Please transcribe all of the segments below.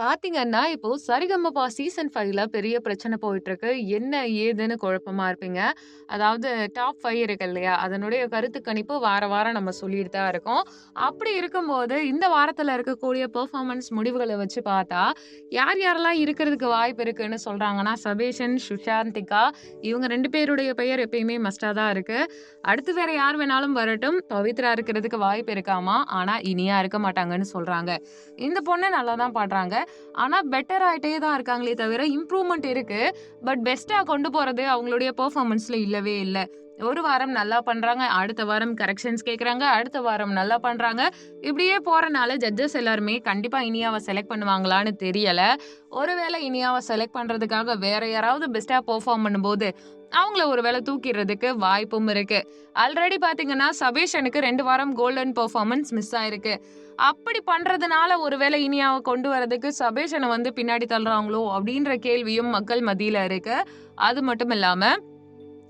பாத்தீங்கன்னா, இப்போ சரிகமபா சீசன் ஃபைவ்ல பெரிய பிரச்சனை போயிட்டுருக்கு. என்ன ஏதுன்னு குழப்பமா இருப்பீங்க. அதாவது டாப் ஃபைவ் இருக்கு இல்லையா? அதனுடைய கருத்து கணிப்பு வார வாரம் நம்ம சொல்லிட்டு தான் இருக்கோம். அப்படி இருக்கும்போது, இந்த வாரத்துல இருக்கக்கூடிய பெர்ஃபார்மன்ஸ் முடிவுகளை வச்சு பார்த்தா, யார் யாரெல்லாம் இருக்கிறதுக்கு வாய்ப்பு இருக்குன்னு சொல்றாங்கன்னா, சபேஷன், சுஷாந்திகா இவங்க ரெண்டு பேருடைய பெயர் எப்பயுமே மஸ்டா தான் இருக்கு. அடுத்து வேற யார் வேணாலும் வரட்டும். பவித்ரா இருக்கிறதுக்கு வாய்ப்பு இருக்காமா? ஆனா, இனியா இருக்க மாட்டாங்கன்னு சொல்றாங்க. இந்த பொண்ணு நல்லா தான் பாடுறாங்க. ஆனா, பெட்டர் ஆயிட்டே தான் இருக்காங்களே தவிர, இம்ப்ரூவ்மென்ட் இருக்கு. பட் பெஸ்ட்டாக கொண்டு போறது அவங்களுடைய பெர்ஃபார்மன்ஸ்ல இல்லவே இல்ல. ஒரு வாரம் நல்லா பண்ணுறாங்க அடுத்த வாரம் கரெக்ஷன்ஸ் கேட்குறாங்க. அடுத்த வாரம் நல்லா பண்ணுறாங்க இப்படியே போகிறனால ஜட்ஜஸ் எல்லாருமே கண்டிப்பாக இனியாவை செலக்ட் பண்ணுவாங்களான்னு தெரியலை ஒருவேளை இனியாவை செலக்ட் பண்ணுறதுக்காக வேற யாராவது பெஸ்ட்டாக பெர்ஃபார்ம் பண்ணும்போது, அவங்கள ஒரு வேளை தூக்கிடுறதுக்கு வாய்ப்பும் இருக்கு. ஆல்ரெடி பார்த்தீங்கன்னா, சபேஷனுக்கு ரெண்டு வாரம் கோல்டன் பெர்ஃபார்மன்ஸ் மிஸ் ஆயிருக்கு. அப்படி பண்றதுனால ஒருவேளை இனியாவை கொண்டு வரதுக்கு சபேஷனை வந்து பின்னாடி தள்ளுறாங்களோ? அப்படின்ற கேள்வியும் மக்கள் மதியில் இருக்கு. அது மட்டும் இல்லாமல்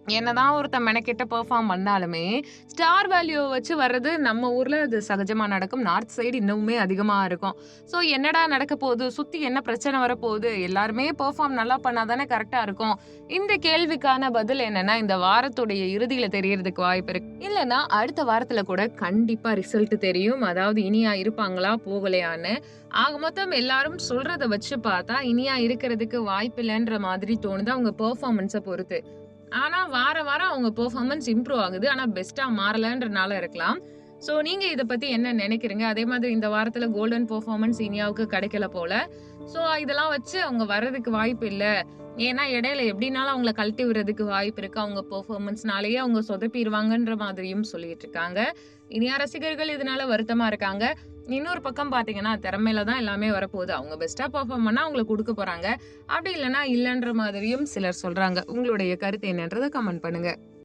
என்னதான் ஒருத்தன் மெனக்கெட்ட பெர்ஃபார்ம் பண்ணாலுமே, ஸ்டார் வேல்யூ வச்சு வர்றது நம்ம ஊர்ல அது சகஜமா நடக்கும். நார்த் சைடு இன்னுமே அதிகமா இருக்கும். ஸோ என்னடா நடக்க போகுது? சுத்தி என்ன பிரச்சனை வரப்போகுது? எல்லாருமே பெர்ஃபார்ம் நல்லா பண்ணால் தானே கரெக்டாக இருக்கும். இந்த கேள்விக்கான பதில் என்னன்னா, இந்த வாரத்துடைய இறுதியில தெரியறதுக்கு வாய்ப்பு இருக்கு. இல்லைன்னா அடுத்த வாரத்துல கூட கண்டிப்பா ரிசல்ட் தெரியும். அதாவது இனியா இருப்பாங்களா? போகலையான்னு. ஆக மொத்தம் எல்லாரும் சொல்கிறத வச்சு பார்த்தா, இனியா இருக்கிறதுக்கு வாய்ப்பில்லன்ற மாதிரி தோணுது. அவங்க பெர்ஃபார்மன்ஸை பொறுத்து. ஆனால் வார வாரம் அவங்க பெர்ஃபார்மன்ஸ் இம்ப்ரூவ் ஆகுது. ஆனால் பெஸ்ட்டாக மாறலன்றனால இருக்கலாம். ஸோ நீங்கள் இதை பற்றி என்ன நினைக்கிறீங்க அதே மாதிரி இந்த வாரத்தில் கோல்டன் பெர்ஃபார்மன்ஸ் இனியாவுக்கு கிடைக்கல போல. ஸோ இதெல்லாம் வச்சு அவங்க வர்றதுக்கு வாய்ப்பு இல்லை ஏன்னா, இடையில எப்படினாலும் அவங்கள கழட்டி விடுறதுக்கு வாய்ப்பு இருக்கு. அவங்க பெர்ஃபார்மன்ஸ்னாலேயே அவங்க சொதப்பிருவாங்கன்ற மாதிரியும் சொல்லிட்டு இருக்காங்க. இனியா ரசிகர்கள் இதனால வருத்தமா இருக்காங்க. இன்னொரு பக்கம் பார்த்தீங்கன்னா, திறமையில தான் எல்லாமே வரப்போகுது. அவங்க பெஸ்ட்டாக பர்ஃபார்ம் பண்ணால் அவங்களுக்கு கொடுக்க போகிறாங்க அப்படி இல்லைனா இல்லைன்ற மாதிரியும் சிலர் சொல்கிறாங்க உங்களுடைய கருத்து என்னன்றதை கமெண்ட் பண்ணுங்கள்